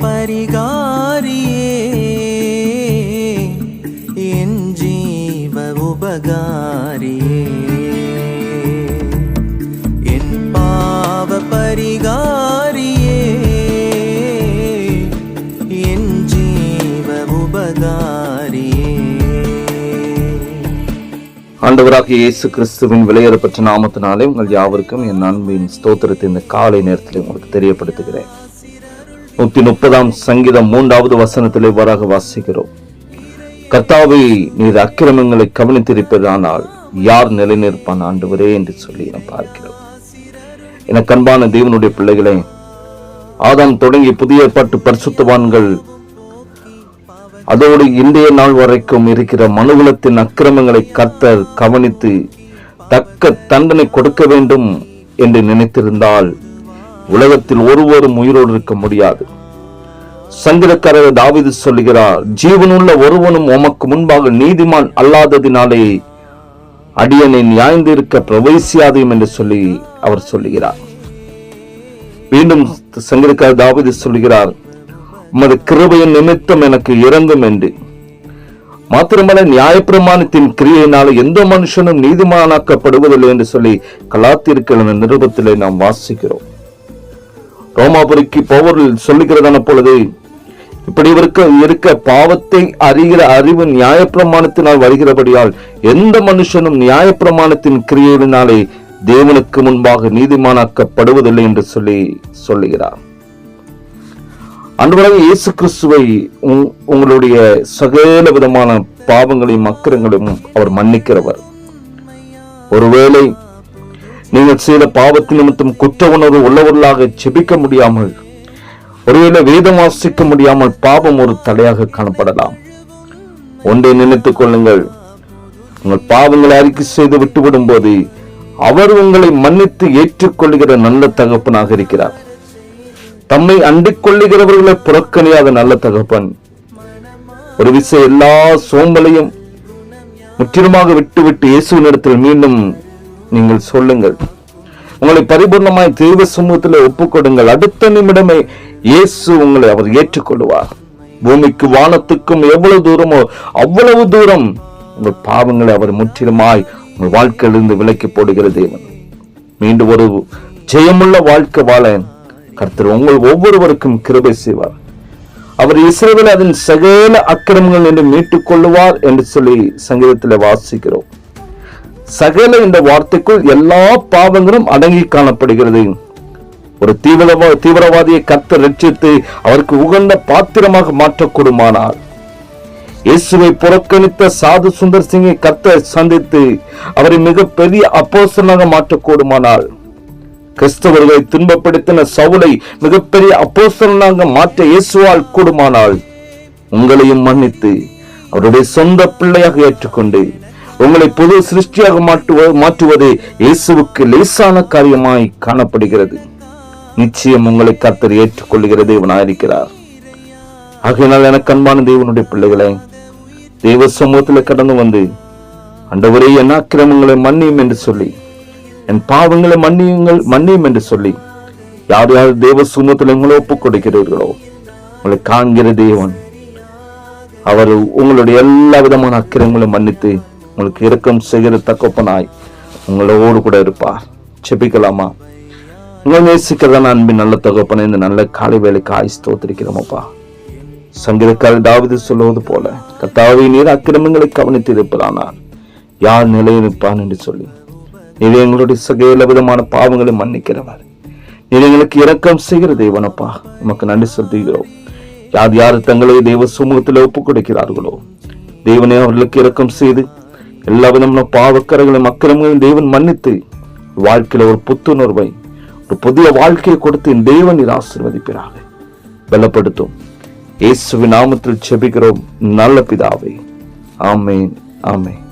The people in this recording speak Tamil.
பரிகாரியே என் ஜீவ உபகாரியே என் பாவ பரிகாரியே என் ஜீவ உபகாரியே ஆண்டவராக இயேசு கிறிஸ்துவின் விளையாடப்பட்ட நாமத்தினாலே உங்கள் யாவருக்கும் என் அன்பின் ஸ்தோத்திரத்தை இந்த காலை நேரத்தில் உங்களுக்கு தெரியப்படுத்துகிறேன் நூத்தி முப்பதாம் சங்கீதம் மூன்றாவது வசனத்திலே இவ்வாறாக வாசிக்கிறோம். கர்த்தாவை நீர் அக்கிரமங்களை கவனித்திருப்பதானால் யார் நிலைநிற்பான் ஆண்டவரே என்று சொல்லி நாம் பார்க்கிறோம். என கண்பான தேவனுடைய பிள்ளைகளே ஆதாம் தொடங்கி புதிய பாட்டு பரிசுத்தவான்கள் அதோடு இன்றைய நாள் வரைக்கும் இருக்கிற மனுகுலத்தின் அக்கிரமங்களை கர்த்தர் கவனித்து தக்க தண்டனை கொடுக்க வேண்டும் என்று நினைத்திருந்தால் உலகத்தில் ஒருவரும் உயிரோடு இருக்க முடியாது. சங்கீதக்காரர் தாவிது சொல்லுகிறார் ஜீவனுள்ள ஒருவனும் உமக்கு முன்பாக நீதிமான் அல்லாததினாலே அடியனை நியாய்ந்திருக்க பிரவேசியாதையும் என்று சொல்லி அவர் சொல்லுகிறார். மீண்டும் சங்கீதக்காரர் தாவிது சொல்லுகிறார் உமது கிருபையின் நிமித்தம் எனக்கு இறங்கும் என்று. மாத்திரமல்ல நியாயப்பிரமாணத்தின் கிரியையினால் எந்த மனுஷனும் நீதிமானாக்கப்படுவதில்லை என்று சொல்லி கலாத்திருக்கிற நிருபத்திலே நாம் வாசிக்கிறோம். ரோமாபுரிக்கு போவர்கள் சொல்லுகிறதான பொழுது இப்படி இருக்க இருக்க பாவத்தை அறிகிற அறிவு நியாயப்பிரமாணத்தினால் வருகிறபடியால் எந்த மனுஷனும் நியாயப்பிரமாணத்தின் கிரியையினாலே தேவனுக்கு முன்பாக நீதிமானாக்கப்படுவதில்லை என்று சொல்லி சொல்லுகிறார். அன்றுவராக இயேசு கிறிஸ்துவை உங்- உங்களுடைய சகல விதமான பாவங்களையும் அக்கிரங்களையும் அவர் மன்னிக்கிறவர். ஒருவேளை நீங்கள் செய்த பாவத்தின் நிமித்தம் குற்ற உணர்வு உள்ளவர்களாக செபிக்க முடியாமல் ஒருவேளை வேதம் வாசிக்க முடியாமல் பாவம் ஒரு தடையாக காணப்படலாம். ஒன்றை நினைத்துக் கொள்ளுங்கள். உங்கள் பாவங்களை அறிக்கை செய்து விட்டுவிடும் போது அவர் உங்களை மன்னித்து ஏற்றுக்கொள்கிற நல்ல தகப்பனாக இருக்கிறார். தம்மை அண்டிக் கொள்ளுகிறவர்களை புறக்கணியாத நல்ல தகப்பன். ஒரு விசை எல்லா சோம்பலையும் முற்றிலுமாக விட்டுவிட்டு இயேசுவின் இடத்தில் மீண்டும் நீங்கள் சொல்லுங்கள். உங்களை பரிபூர்ணமாய் தெய்வ சமூகத்தில் ஒப்புக்கொடுங்கள். அடுத்த நிமிடமே இயேசு உங்களை அவர் ஏற்றுக்கொள்வார். பூமிக்கு வானத்துக்கும் எவ்வளவு தூரமோ அவ்வளவு தூரம் உங்கள் பாவங்களை அவர் முற்றிலுமாய் உங்கள் வாழ்க்கையிலிருந்து விலக்கி போடுகிற தேவன். மீண்டும் ஒரு ஜெயமுள்ள வாழ்க்கை வாழ கர்த்தர் உங்கள் ஒவ்வொருவருக்கும் கிருபை செய்வார். அவர் இஸ்ரவேலை அதன் சகல அக்கிரமங்கள் என்று மீட்டுக் கொள்ளுவார் என்று சொல்லி சங்கீதத்தில் வாசிக்கிறோம். சகல இந்த வார்த்தைக்குள் எல்லா பாவங்களும் அடங்கி காணப்படுகிறது. ஒரு தீவிரவா தீவிரவாதியை கத்த ரட்சித்து அவருக்கு உகந்த பாத்திரமாக மாற்றக்கூடுமானார் இயேசுவை புறக்கணித்த சாது சுந்தர் சிங்கை கத்த சந்தித்து அவரை மிகப்பெரிய அப்போசனாக மாற்றக்கூடுமானால் கிறிஸ்தவர்களை துன்பப்படுத்தின சவுளை மிகப்பெரிய அப்போசனாக மாற்ற இயேசுவால் கூடுமானால் உங்களையும் மன்னித்து அவருடைய சொந்த பிள்ளையாக ஏற்றுக்கொண்டு உங்களை புது சிருஷ்டியாக மாற்றுவ மாற்றுவது இயேசுவுக்கு லேசான காரியமாய் காணப்படுகிறது. நிச்சயம் உங்களை கர்த்தர் ஏற்றுக்கொள்ளுகிற தேவனாயிருக்கிறார் ஆகையினால் எனக்கு அன்பான தேவனுடைய பிள்ளைகளை தெய்வ சமூகத்தில் கடந்து வந்து அண்டவரே என் அக்கிரமங்களை மன்னியும் என்று சொல்லி என் பாவங்களை மன்னியுங்கள் மன்னியும் என்று சொல்லி யார் யார் தேவ சமூகத்தில் உங்களை ஒப்புக் கொடுக்கிறீர்களோ உங்களை காண்கிற தேவன் அவர் உங்களுடைய எல்லா விதமான அக்கிரங்களையும் மன்னித்து உங்களுக்கு இறக்கம் செய்கிற தகப்பனாய் உங்களோடு கூட இருப்பார் செபிக்கலாமா? உங்களை நேசிக்கிறதான அன்பின் நல்ல தகப்பனை இந்த நல்ல காலை வேலைக்கு ஆய் ஸ்தோத்திரிக்கிறோமப்பா சங்கீதக்காரர் தாவிது சொல்லுவது போல கத்தாவை நீர் அக்கிரமங்களை கவனித்து இருப்பதானால் யார் நிலையிருப்பான் என்று சொல்லி. நீர் எங்களுடைய சகல விதமான பாவங்களை மன்னிக்கிறவர். நீர் எங்களுக்கு இரக்கம் செய்கிற தேவனப்பா. உமக்கு நன்றி செலுத்துகிறோம். யார் யார் தங்களை தெய்வ சமூகத்தில் ஒப்புக் கொடுக்கிறார்களோ தேவனே அவர்களுக்கு இரக்கம் செய்து எல்லா விதமான பாவக்கரைகளையும் அக்கிரமங்களையும் தேவன் மன்னித்து வாழ்க்கையில் ஒரு புத்துணர்வை ஒரு புதிய வாழ்க்கையை கொடுத்து என் தேவன் நீர் ஆசிர்வதிப்பினாக பலப்படுத்தும். இயேசுவின் நாமத்தில் செபிக்கிறோம் நல்ல பிதாவே. ஆமேன். ஆமேன்.